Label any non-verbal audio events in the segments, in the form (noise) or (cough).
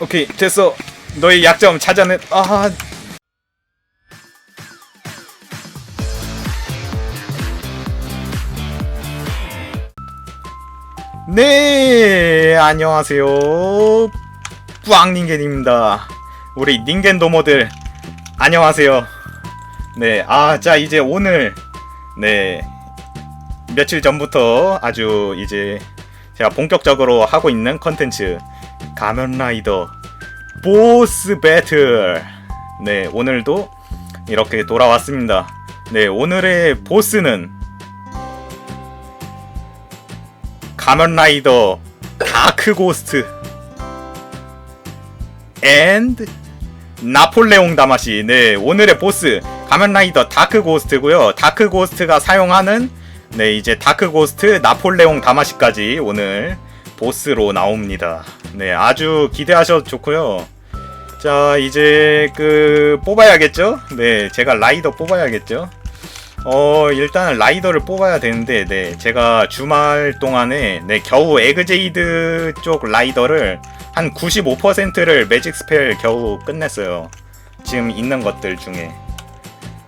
오케이 됐어 너의 약점 찾아내 아 네, 안녕하세요. 뿌앙닌겐입니다. 우리 닌겐 도모들, 안녕하세요. 네, 아, 자, 이제 오늘, 네, 며칠 전부터 아주 이제 제가 본격적으로 하고 있는 컨텐츠, 가면라이더 보스 배틀. 네, 오늘도 이렇게 돌아왔습니다. 네, 오늘의 보스는 가면라이더 다크 고스트 앤드 나폴레옹 다마시 네 오늘의 보스 가면라이더 다크 고스트고요 다크 고스트가 사용하는 네 이제 다크 고스트 나폴레옹 다마시까지 오늘 보스로 나옵니다 네 아주 기대하셔도 좋고요. 자 이제 그 뽑아야겠죠? 네 제가 라이더 뽑아야겠죠? 어 일단 라이더를 뽑아야 되는데 네 제가 주말 동안에 네 겨우 에그제이드 쪽 라이더를 한 95%를 매직 스펠 겨우 끝냈어요. 지금 있는 것들 중에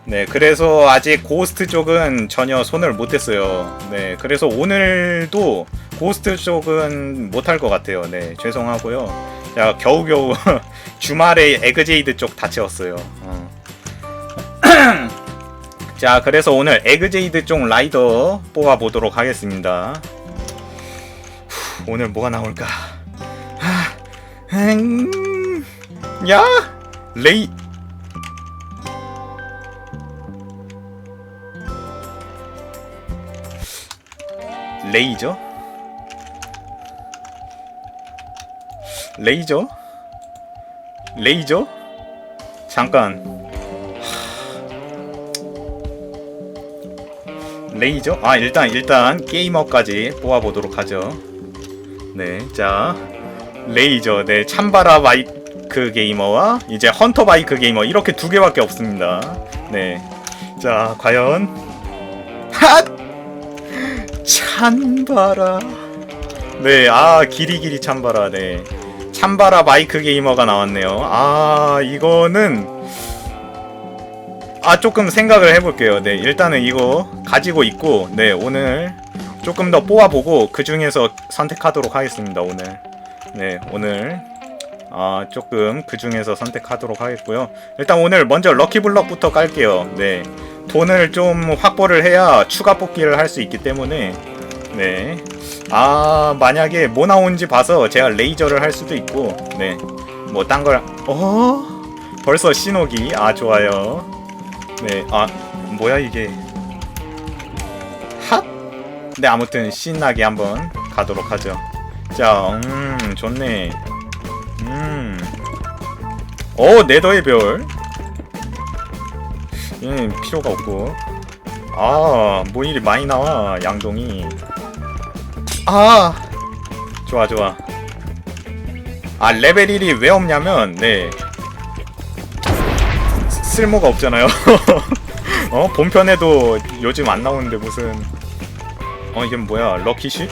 네 그래서 아직 고스트 쪽은 전혀 손을 못 댔어요 네 그래서 오늘도 고스트 쪽은 못할 것 같아요 네 죄송하고요 자 겨우겨우 (laughs) 주말에 에그제이드 쪽 다 채웠어요 어. (clears throat) 자, 그래서 오늘 에그제이드 쪽 라이더 뽑아 보도록 하겠습니다. 후, 오늘 뭐가 나올까? 하, 음, 야, 레이. 레이저? 레이저? 레이저? 잠깐. 레이저? 아 일단 일단 게이머까지 뽑아보도록 하죠 네자 레이저 네 참바라 바이크 게이머와 이제 헌터 바이크 게이머 이렇게 두 개밖에 없습니다 네자 과연 핫 참바라 네 아 길이길이 참바라 네 참바라 바이크 게이머가 나왔네요 아 이거는 아 조금 생각을 해볼게요. 네 일단은 이거 가지고 있고 네 오늘 조금 더 뽑아보고 그 중에서 선택하도록 하겠습니다. 오늘 네 오늘 아 조금 그 중에서 선택하도록 하겠고요. 일단 오늘 먼저 럭키블럭부터 깔게요. 네 돈을 좀 확보를 해야 추가 뽑기를 할 수 있기 때문에 네 아 만약에 뭐 나온지 봐서 제가 레이저를 할 수도 있고 네 뭐 딴 걸 어? 벌써 신호기 아 좋아요. 네, 아 뭐야 이게 핫? 네 아무튼 신나게 한번 가도록 하죠. 자, 음 좋네. 음, 오 네더의 별. 음 필요가 없고. 아, 뭐 일이 많이 나와 양동이. 아, 좋아 좋아. 아 레벨 1이 왜 없냐면 네 쓸모가 없잖아요. (laughs) 어 본편에도 요즘 안 나오는데 무슨 어 이게 뭐야 럭키시?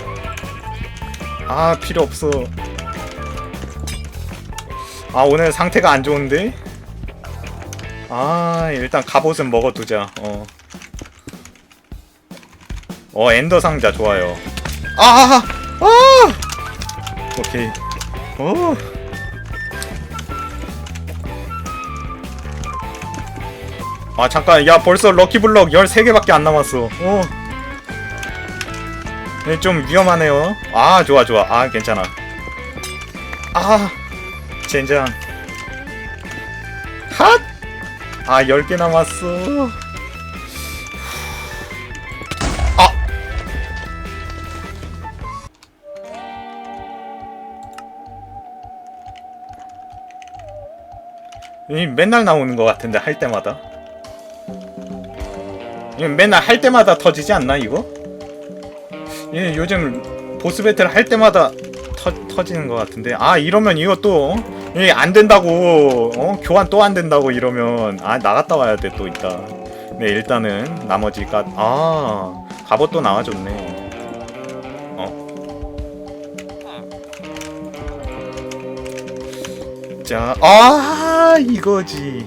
아 필요 없어. 아 오늘 상태가 안 좋은데? 아 일단 갑옷은 먹어두자. 어. 어 엔더 상자 좋아요. 아! 아! 오케이. 오. 아 잠깐 야 벌써 럭키블럭 13개밖에 안 남았어 어. 네, 좀 위험하네요 아 좋아 좋아 아 괜찮아 아 젠장 핫! 아 10개 남았어 아! 이 맨날 나오는 것 같은데 할 때마다 이거 맨날 할 때마다 터지지 않나 이거? 예, 요즘 보스 배틀 할 때마다 터, 터지는 것 같은데 아 이러면 이 거 또안 된다고 어? 교환 또 안 된다고 이러면 아 나갔다 와야 돼 또 있다 네 일단은 나머지 가 아 갑옷 또 나와줬네 어 자, 아 이거지.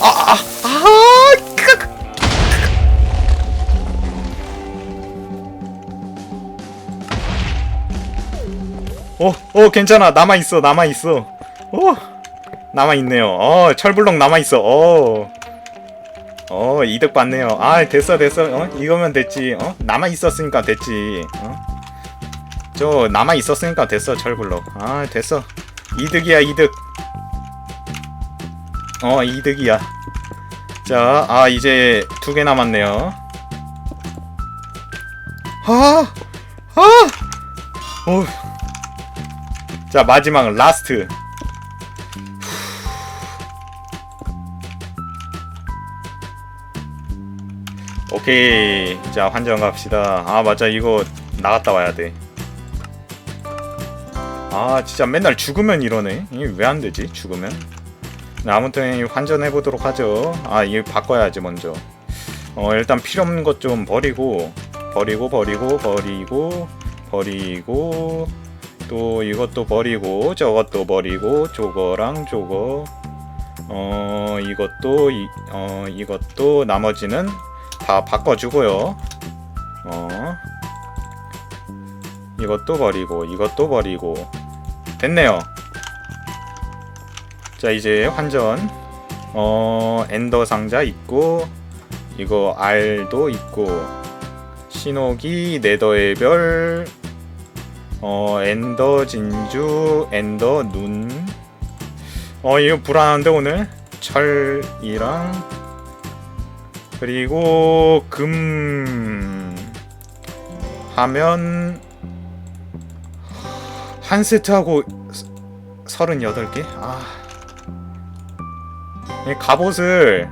아, 아, 아, 크. 어, 어, 괜찮아. 남아 있어, 남아 있어. 어, 남아 있네요. 어, 철블럭 남아 있어. 어, 어, 이득 봤네요. 아, 됐어, 됐어. 어, 이거면 됐지. 어, 남아 있었으니까 됐지. 어, 저 남아 있었으니까 됐어, 철블럭. 아, 됐어. 이득이야, 이득. 어, 이득이야. 자, 아, 이제 두 개 남았네요. 아, 아, 어. 자, 마지막 라스트. 오케이. 자, 환전 갑시다. 아, 맞아. 이거 나갔다 와야 돼. 아, 진짜 맨날 죽으면 이러네. 이게 왜 안 되지? 죽으면. 네, 아무튼 환전해 보도록 하죠. 아, 이거 바꿔야지 먼저. 어, 일단 필요 없는 것 좀 버리고 버리고 버리고 버리고 버리고 또 이것도 버리고 저것도 버리고 저거랑 저거 어 이것도 이, 어 이것도 나머지는 다 바꿔주고요. 어 이것도 버리고 이것도 버리고 됐네요. 자 이제 환전 어 엔더 상자 있고 이거 R도 있고 신호기 네더의 별 어, 엔더 진주, 엔더 눈. 어, 이거 불안한데 오늘 철이랑 그리고 금 하면 한 세트하고 38개? 아. 이 갑옷을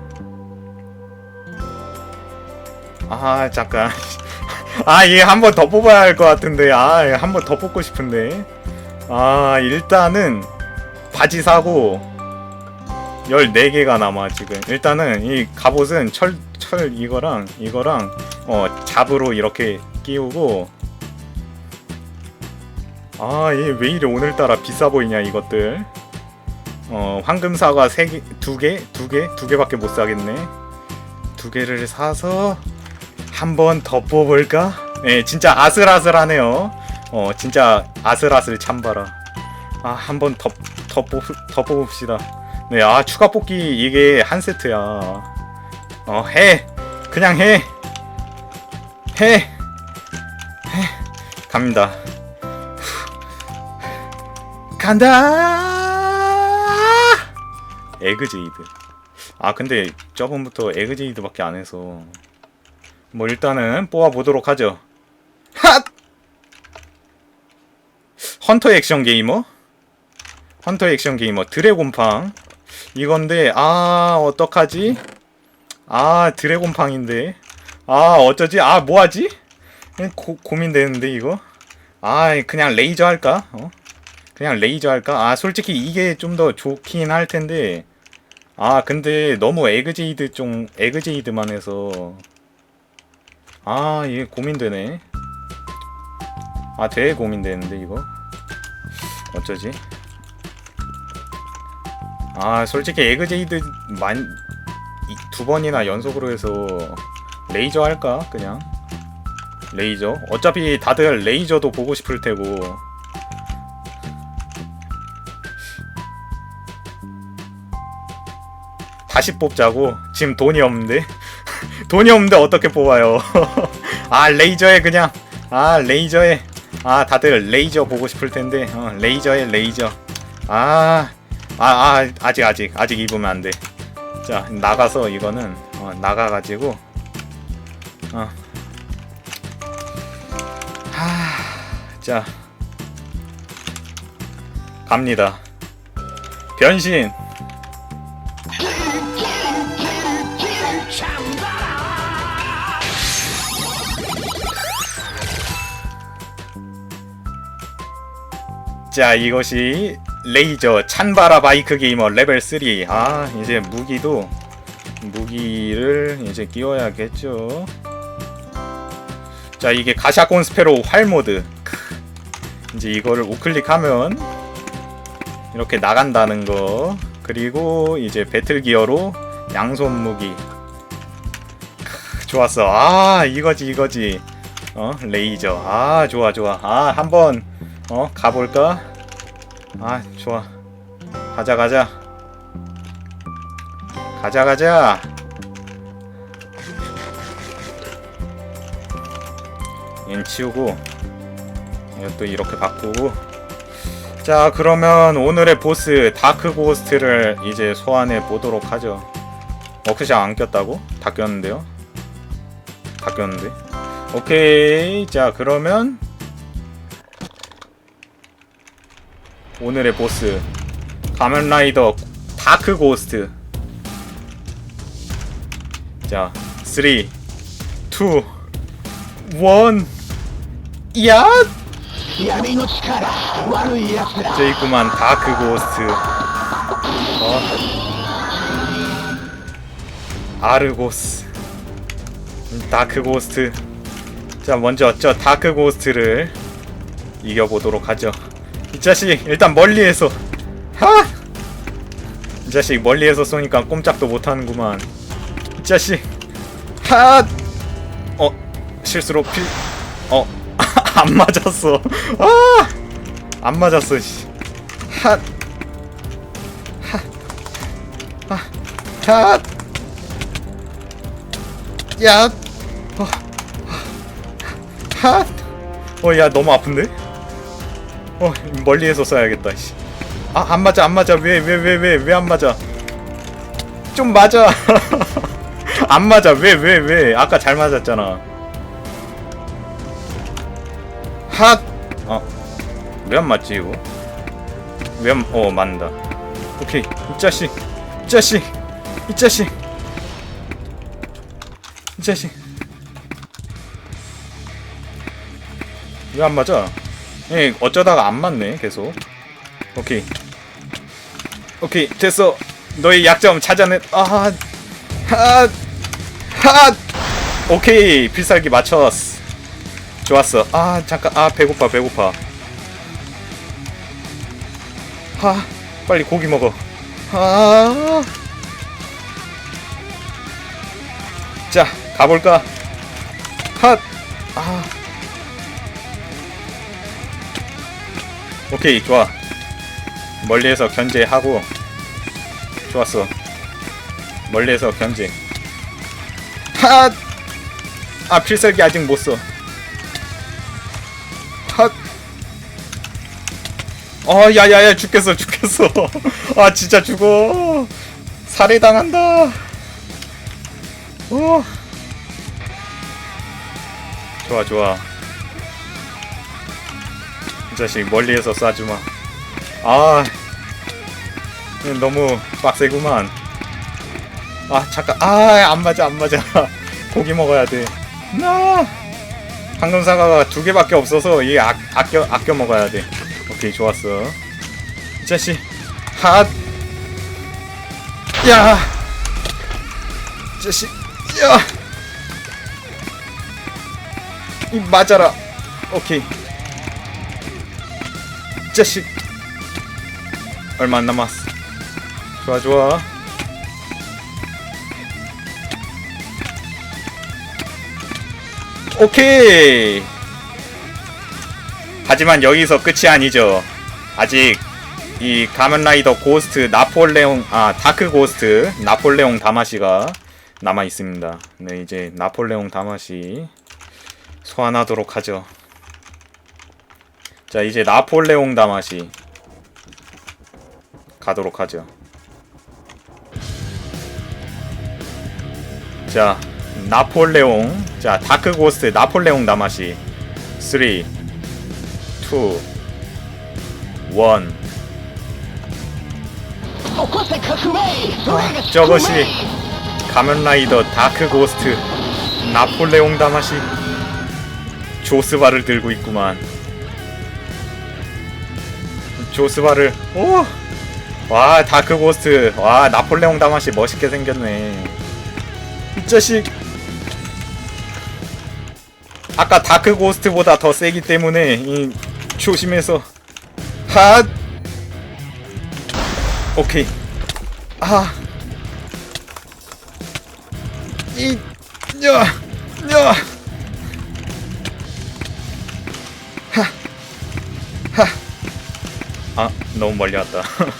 아, 잠깐. (laughs) 아, 얘한 번 더 뽑아야 할 것 같은데. 아, 한 번 더 뽑고 싶은데. 아, 일단은 바지 사고 14개가 남아 지금. 일단은 이 갑옷은 철, 철 이거랑 이거랑 어, 잡으로 이렇게 끼우고 아, 얘 왜 이래 오늘따라 비싸 보이냐 이것들. 어, 황금사과 3개, 2개, 2개, 2개밖에 못 사겠네. 두 개를 사서 한 번 더 뽑을까? 네, 진짜 아슬아슬하네요. 어, 진짜 아슬아슬 참봐라. 아, 한 번 더, 더, 뽑, 더 뽑읍시다. 네, 아, 추가 뽑기 이게 한 세트야. 어, 해! 그냥 해! 해! 해! 갑니다. 간다! 에그제이드. 아, 근데 저번부터 에그제이드밖에 안 해서. 뭐 일단은 뽑아 보도록 하죠. 핫! 헌터 액션 게이머? 헌터 액션 게이머 드래곤팡 이건데 아 어떡하지? 아 드래곤팡인데 아 어쩌지? 아 뭐하지? 고, 고민되는데 이거 아 그냥 레이저 할까? 어? 그냥 레이저 할까? 아 솔직히 이게 좀 더 좋긴 할 텐데 아 근데 너무 에그제이드 좀 에그제이드만 해서 아 이게 고민되네 아 되게 고민되는데 이거 어쩌지 아 솔직히 에그제이드 만 두 번이나 연속으로 해서 레이저 할까? 그냥? 레이저? 어차피 다들 레이저도 보고 싶을 테고. 다시 뽑자고? 지금 돈이 없는데? (laughs) 돈이 없는데 어떻게 뽑아요? (laughs) 아 레이저에 그냥. 아 레이저에. 아 다들 레이저 보고 싶을 텐데. 어, 레이저에 레이저. 아, 아, 아 아직 아직 아직 입으면 안 돼. 자 나가서 이거는 어, 나가가지고 어. 하, 자 갑니다. 변신. 자 이것이 레이저 찬바라 바이크 게이머 레벨 3. 아 이제 무기도 무기를 이제 끼워야겠죠. 자 이게 가샤콘 스페로 활 모드. 크. 이제 이거를 우클릭하면 이렇게 나간다는 거 그리고 이제 배틀 기어로 양손 무기 크, 좋았어 아 이거지 이거지 어 레이저 아 좋아 좋아 아 한번 어 가볼까 아 좋아. 가자 가자. 가자 가자. 얜 치우고 이것도 이렇게 바꾸고. 자 그러면 오늘의 보스 다크 고스트를 이제 소환해 보도록 하죠. 워크샵 안 꼈다고? 다 꼈는데요? 다 꼈는데? 오케이. 자 그러면 오늘의 보스. 가면라이더 다크 고스트. 자 3, 2, 1 야! 이제 있구만 다크 고스트. 어. 아르고스. 음, 다크 고스트. 자 먼저 저 다크 고스트를 이겨보도록 하죠. 이 자식 일단 멀리에서 하! 이 자식 멀리에서 쏘니까 꼼짝도 못하는구만 이 자식 하! 어 실수로 필... 어 (laughs) 안 맞았어 아! 안 맞았어 씨. 핫. 핫. 핫. 핫. 야. 어. 핫. 어, 야, 너무 아픈데? 어, 멀리에서 쏴야겠다, 씨. 아, 안 맞아, 안 맞아. 왜, 왜, 왜, 왜, 왜 안 맞아? 좀 맞아. (laughs) 안 맞아. 왜, 왜, 왜? 아까 잘 맞았잖아. 핫. 어. 왜 안 맞지 이거? 왜 안.. 어 맞는다 오케이 이 자식 이 자식 이 자식 이 자식 왜 안 맞아? 예 어쩌다가 안 맞네 계속 오케이 오케이 됐어 너의 약점 찾아내 아핫 핫 오케이 필살기 맞췄어 좋았어 아 잠깐 아 배고파 배고파 하, 빨리 고기 먹어. 아. 자, 가볼까? 핫. 아. 오케이, 좋아. 멀리에서 견제하고. 좋았어. 멀리에서 견제. 핫. 아, 필살기 아직 못 써. 핫. 어, 야야야 죽겠어 죽겠어. (laughs) 아 진짜 죽어. 살해당한다. 어. 좋아 좋아. 이 자식 멀리에서 쏴주마. 아 너무 빡세구만. 아 잠깐 아 안 맞아 안 맞아. (laughs) 고기 먹어야 돼. 나 방금 사과가 두 개밖에 없어서 이 아, 아껴 아껴 먹어야 돼. 오케이 좋았어 이 자식 핫 야! 이 자식 야! 이 맞아라 오케이 이 자식 얼마 안 남았어 좋아 좋아 오케이 하지만 여기서 끝이 아니죠. 아직 이 가면라이더 고스트 나폴레옹 아 다크 고스트 나폴레옹 다마시가 남아 있습니다. 네 이제 나폴레옹 다마시 소환하도록 하죠. 자 이제 나폴레옹 다마시 가도록 하죠. 자 나폴레옹 자 다크고스트 나폴레옹 다마시 3 2 1 아, 저것이 가면라이더 다크고스트 나폴레옹 다마시 조스바를 들고 있구만. 조스바를 오! 와 다크 고스트 와 나폴레옹 다마시 멋있게 생겼네 이 자식 아까 다크 고스트보다 더 세기 때문에 이 조심해서 핫 오케이. 아. 이, 야, 야. 아, 너무 멀리 왔다. (laughs)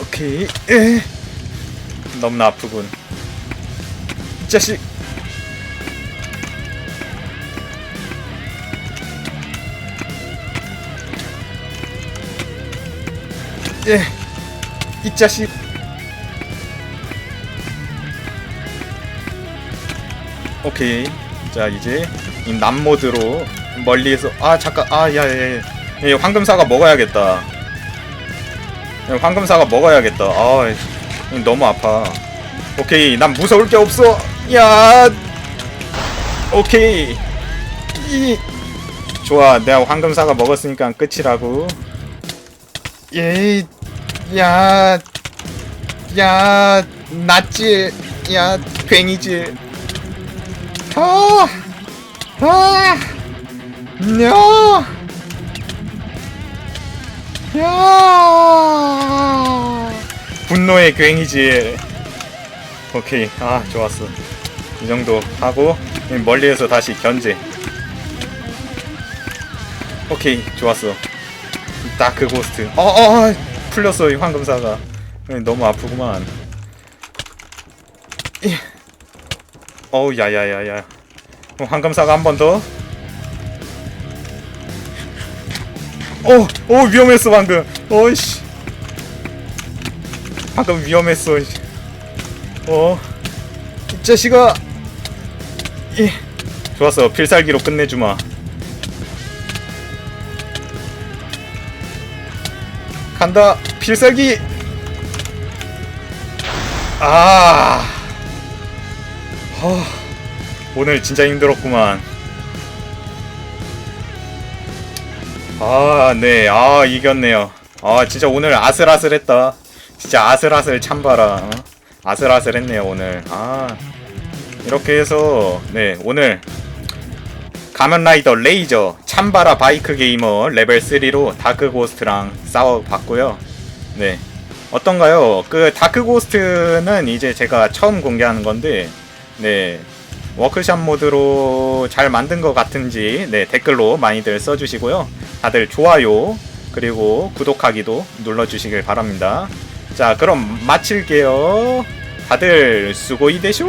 오케이. 에. 너무나 아프군. 이 자식. 예. 이 자식. 오케이. 자, 이제 이 남모드로 멀리에서 아, 잠깐. 아, 야. 이 황금사가 먹어야겠다. 이 황금사가 먹어야겠다. 아, 이 너무 아파. 오케이. 난 무서울 게 없어. 야. 오케이. 이 좋아. 내가 황금사가 먹었으니까 끝이라고. 예, 야, 야, 낫지, 야, 괭이지. 아, 아, 야, 야, 분노의 괭이지. 오케이, 아, 좋았어. 이 정도 하고 멀리에서 다시 견제. 오케이, 좋았어. 다크 고스트. 어, 어, 어, 풀렸어 이 황금사가. 너무 아프구만. 이. 어우, 야야야야. 어, 황금사가 한 번 더. 어, 어 위험했어 방금. 어이씨. 방금 위험했어. 어, 이 자식아. 이. 좋았어. 필살기로 끝내주마. 간다 필살기 아 허, 오늘 진짜 힘들었구만 아 네 아 이겼네요 아 진짜 오늘 아슬아슬했다 진짜 아슬아슬 참봐라 어? 아슬아슬했네요 오늘 아 이렇게 해서 네 오늘 가면라이더 레이저 참바라 바이크 게이머 레벨 3로 다크 고스트랑 싸워 봤고요. 네. 어떤가요? 그 다크 고스트는 이제 제가 처음 공개하는 건데, 네. 워크샵 모드로 잘 만든 것 같은지, 네. 댓글로 많이들 써주시고요. 다들 좋아요, 그리고 구독하기도 눌러주시길 바랍니다. 자, 그럼 마칠게요. 다들 수고이 되쇼!